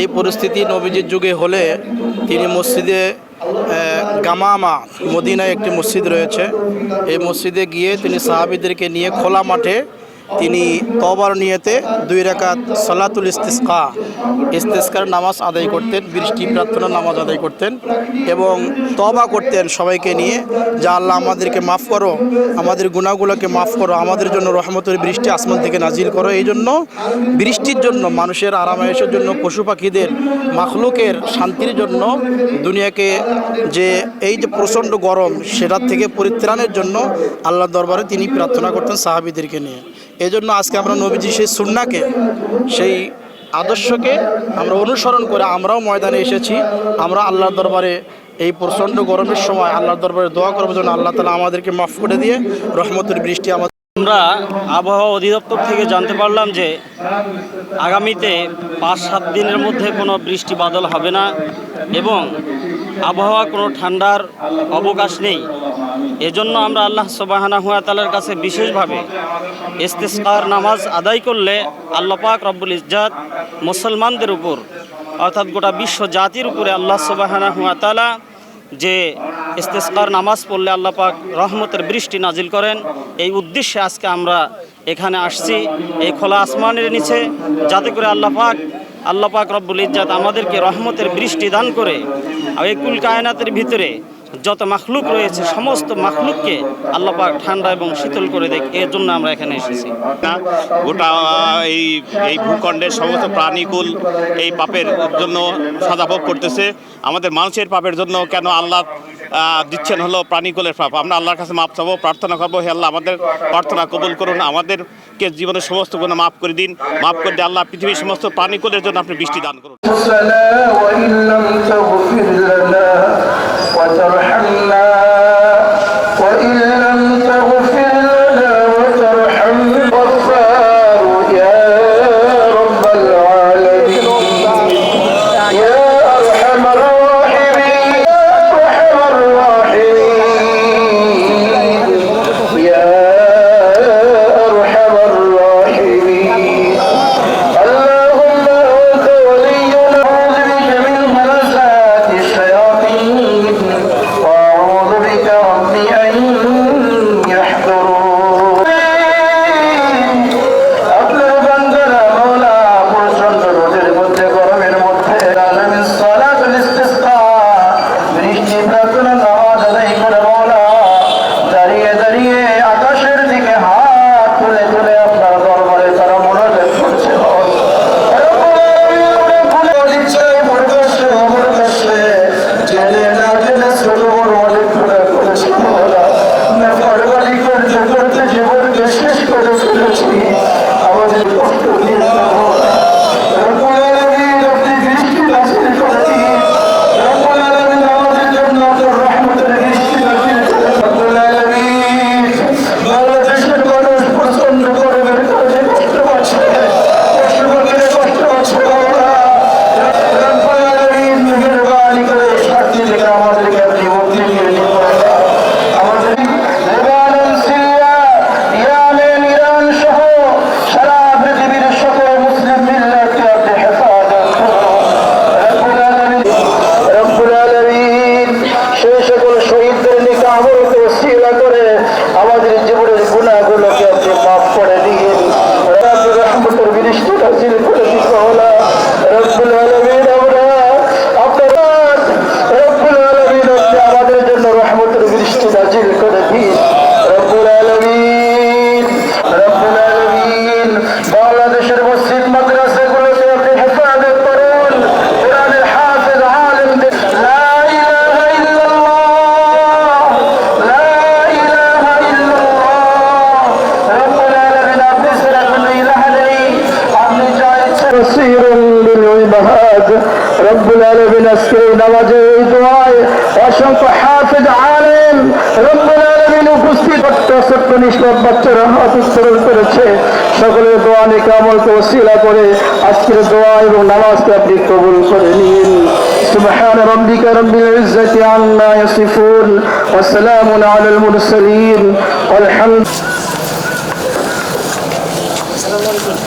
এই পরিস্থিতি নবীজির যুগে হলে তিনি মসজিদে গামামা মদিনায় একটি মসজিদ রয়েছে। এই মসজিদে গিয়ে তিনি সাহাবিদেরকে নিয়ে খোলা মাঠে তিনি তবার নিয়েতে দুই রাকাত সালাতুল ইস্তিসকা, ইস্তিসকার নামাজ আদায় করতেন, বৃষ্টি প্রার্থনার নামাজ আদায় করতেন এবং তবা করতেন সবাইকে নিয়ে, যা আল্লাহ আমাদেরকে মাফ করো, আমাদের গুণাগুলোকে মাফ করো, আমাদের জন্য রহমতের বৃষ্টি আসমান থেকে নাজিল করো। এই জন্য বৃষ্টির জন্য, মানুষের আরামায়েশের জন্য, পশু পাখিদের, মাখলুকের শান্তির জন্য দুনিয়াকে যে এই যে প্রচণ্ড গরম, সেটার থেকে পরিত্রাণের জন্য আল্লাহর দরবারে তিনি প্রার্থনা করতেন সাহাবিদেরকে নিয়ে। এই জন্য আজকে আমরা নবীজি সেই সুন্নাকে, সেই আদর্শকে আমরা অনুসরণ করে আমরাও ময়দানে এসেছি। আমরা আল্লাহর দরবারে এই প্রচণ্ড গরমের সময় আল্লাহর দরবারে দোয়া করব যেন আল্লাহ তালা আমাদেরকে মাফ করে দিয়ে রহমতের বৃষ্টি আমাদের আমরা আবহাওয়া অধিদপ্তর থেকে জানতে পারলাম যে আগামীতে পাঁচ সাত দিনের মধ্যে কোনো বৃষ্টি বাদল হবে না এবং আবহাওয়া কোনো ঠান্ডার অবকাশ নেই। এজন্য আমরা আল্লাহ সবাহানা হুয়া তালার কাছে বিশেষভাবে ইস্তেস্কার নামাজ আদায় করলে আল্লাহ পাক রব্বুল ইজ্জাত মুসলমানদের উপর অর্থাৎ গোটা বিশ্ব জাতির উপরে আল্লাহ সবাহানা হুয়া তালা যে ইস্তেস্কার নামাজ পড়লে আল্লাহ পাক রহমতের বৃষ্টি নাজিল করেন, এই উদ্দেশ্যে আজকে আমরা এখানে আসছি, এই খোলা আসমানের নিচে, যাতে করে আল্লাহ পাক, আল্লাহ রব্বুল ইজ্জাত আমাদেরকে রহমতের বৃষ্টি দান করে, এই কুল কায়নাতের ভিতরে যত মাখলুক রয়েছে সমস্ত মাখলুককে আল্লাহ পাক ঠান্ডা এবং শীতল করে দেখ এর জন্য আমরা এখানে এসেছি। না গোটা এই এই ভূখণ্ডের সমস্ত প্রাণীকুল এই পাপের জন্য সাজা ভোগ করতেছে। আমাদের মানুষের পাপের জন্য কেন আল্লাহ দিচ্ছেন হলো প্রাণীকুলের পাপ? আমরা আল্লাহর কাছে মাপ চাবো প্রার্থনা করব হে আল্লাহ আমাদের প্রার্থনা কবুল করুন আমাদেরকে জীবনের সমস্ত গুণ মাফ করে দিন। মাফ করে দিয়ে আল্লাহ পৃথিবীর সমস্ত প্রাণীকুলের জন্য আপনি বৃষ্টি দান করুন। وترحمنا আমাদের কষ্ট দিয়ে দাও মৌলা। রব্বুল আলামিন, আপনি বৃষ্টি নাযিল করে দিন। রব্বুল আলামিন, আমাদের জন্য আপনার রহমতের বৃষ্টি নাযিল করে দিন। রব্বুল আলামিন, বাংলাদেশের মানুষ প্রচণ্ড গরমের কারণে কষ্ট পাচ্ছে। পশু পাখিরা কষ্ট পাচ্ছে মৌলা। রব্বুল আলামিন, মেহেরবানি করে শান্তি থেকে আমাদেরকে আপনি মুক্তি দিয়ে দিন মৌলা। আমাদের লেবানন, সিরিয়া, ইরানের ইরান সহ সারা পৃথিবীর সকল মুসলিম মিল্লাতকে আপনি হেফাজত করুন। রব্বুল আলামিন, রব্বুল আলামিন, সেই সকল শহীদদের নিকে আমলকে ওসিলা করে আমাদের জীবনের গুণাগুলোকে আপনি মাফ করে দিন রব্বুল বৃষ্টি নাজিল করে দিন মৌলা। বিল ইবাদ রব্বুল আলামিন আজকে এই নামাজে এই দোয়ায় অসংখ্য হাফেজ আলেম রব্বুল আলামিন উপস্থিত ছোট্ট ছোট্ট নিষ্পাপ বাচ্চারা হাত উত্তোলন করেছে সকলের দোয়া নিকে আমলকে ওসিলা করে আজকের দোয়া এবং নামাজকে আপনি কবুল করে নিন سبحان ربك رب العزة عما يصفون وسلام على المرسلين والحمد